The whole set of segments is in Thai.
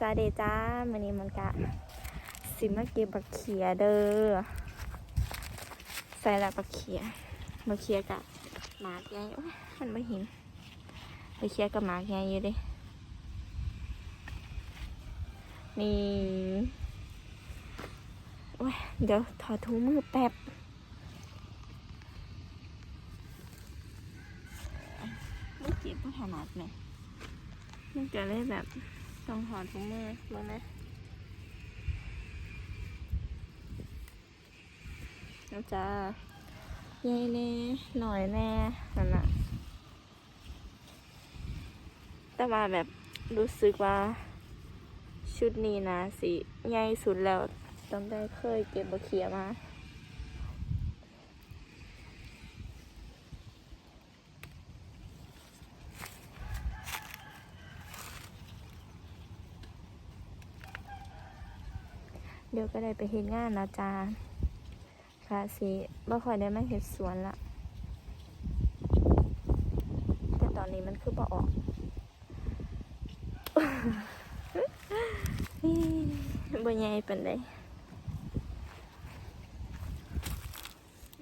สวัสดีจ้ามันนี้มันกะสิมาเก็บบักเขียเด้อใส่ละบักเขียบักเขียกะหมากใหญ่โอ้ยมันไม่เห็นบักเขียกับหมากใหญ่อยู่เดินี่โอ้ยเดี๋ยวถอดถุงมือแป๊บมันเจ็บมันถนัดไหมมันจะเลยแบบ ต้องถอดถุงมือรู้ไหมแล้วจ้าใหญ่แน่หน่อยแน่นั่นน่ะแต่ว่าแบบรู้สึกว่าชุดนี้นะสิใหญ่สุดแล้วตั้งแต่เคยเก็บบะเขียมา เดี๋ยวก็ได้ไปเห็นงานนะจ๊ะค่ะสิบ่ค่อยได้มาเห็ดสวนละแต่ตอนนี้มันคือบ่ออกบ่ใหญ่ปานใด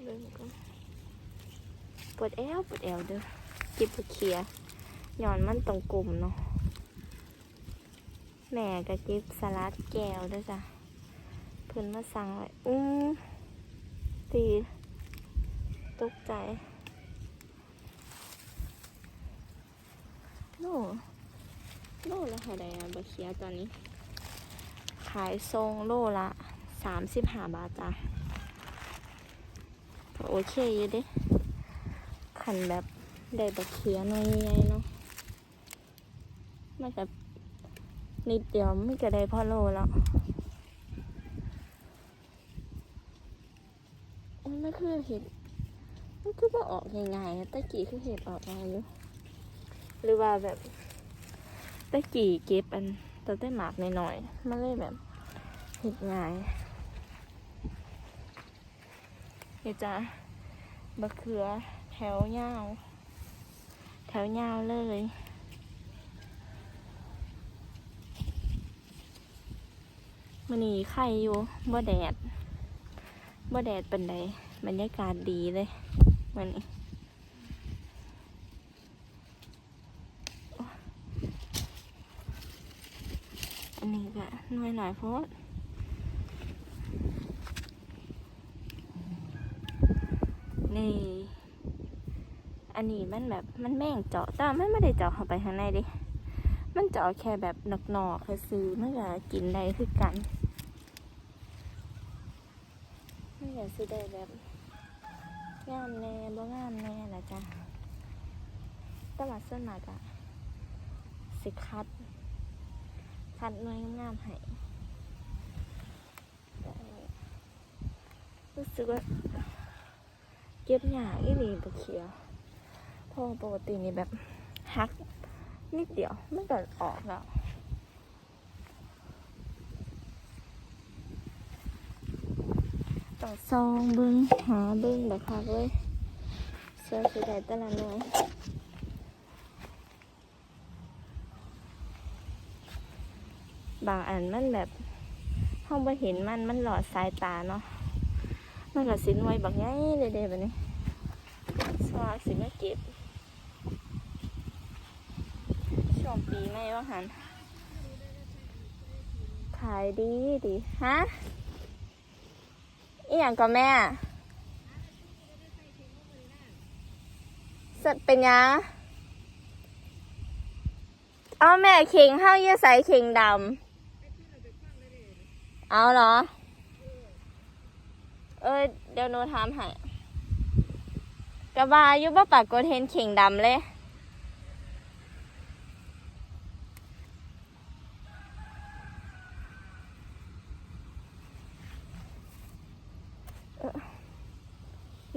เบิ่งก่อนปวดแอวปวดแอวเด้อก็บเคลียย้อนมันตรงกลุ่มเนาะแม่ก็เก็บสลัดแก้วด้วยจ้ะ เพิ่นมาสั่งไว้อื้อตีตกใจโลโลละเท่าใดอะบะเคียตอนนี้ ขายทรงโลละสามสิบห้าบาทจ้ะก็โอเคอยู่เด้ขันแบบได้บะเคียน่อยใหญ่ๆเนาะมันก็นิดเดียวไม่ก็ได้พอโลแล้ว มันคือเห็ดมันคือว่าออกง่ายๆอะตะกี้คือเห็ดออกมาอยู่หรือว่าแบบตะกี้เก็บอันตอนได้หมากหน่อยๆมันเลยแบบเห็ดง่ายเห็ดจ้ะบะเขือแถวยาว แถวยาวเลยมันนี่ไข่อยู่บ่แดดบ่แดดเป็นได บรรยากาศดีเลยมันนี้อันนี้ก็หน่อยหน่อยๆเพราะว่านี่ อันนี้มันแบบมันแม่งเจาะแต่มันไม่ได้เจาะเข้าไปข้างในดิ มันเจาะแค่แบบหนอกๆคือซื้อมันก็กินได้คือกัน ไม่อยา กซื้อได้แบบงามแน่บ่งามแน่ละจ้ะตลาดส่วนมากอะสิคัด คัดหน่วยงามๆให้รู้สึกว่าเก็บหยาอีหลีบ่เขียวเพราะปกตินี่แบบฮักนิดเดียวมันก็ออกแล้ว ต้องซองเบิ้งหาเบิ้งแบบคักเลยเสื้อสีแดงแต่ละหน่วยบางอันมันแบบห้องไปเห็นมันมันหลอดสายตาเนาะมันก็สิน่วยบางไงเลยเด้แบบนี้สวาสิมาเก็บช่วงปีไม่ว่าหันขายดีดีฮะ อีหยังก็แม่ สัตว์เป็นยังเอาแม่เข่งห้าเยี่ยใส่เข่งดำ เอาเหรอ เอ้ยเดี๋ยวหนูถามให้กระบายู่บ่ปากกดเห็นเข่งดำเลย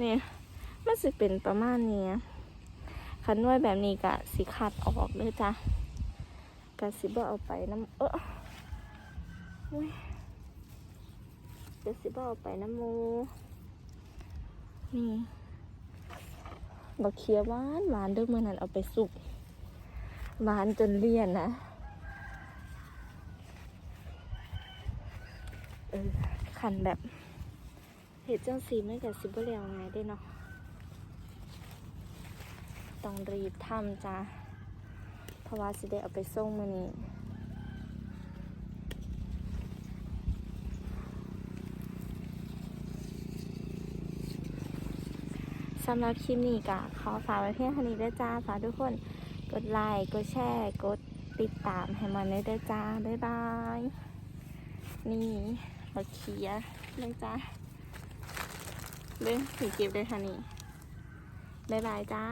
นี่มันสิเป็นประมาณนี้คันนวดแบบนี้กะสิขัดออกเลยจ้ะกะสิบ่เอาไปน้ำเอออุ๊ยกะสิบ่เอาไปน้ำมูนี่บักเคียหวานหวานด้วยมือนั้นเอาไปสุกหวานจนเลี่ยนนะขันแบบ เห็ดจังสีมันกับสิบเรียวไงได้เนาะต้องรีบทำจ้าเพราะว่าสิได้เอาไปส่งมือนี้สำหรับคลิปนี้ก็ขอฝากไว้เพียงเท่านี้ด้วยจ้าฝากทุกคนกดไลค์กดแชร์ กดติดตามให้มันได้ด้วยจ้า บ๊ายบาย นี่เราเขียเลยจ้า เรื่อถึงเก็บเลยค่ะนี่บ๊ายบายจ้า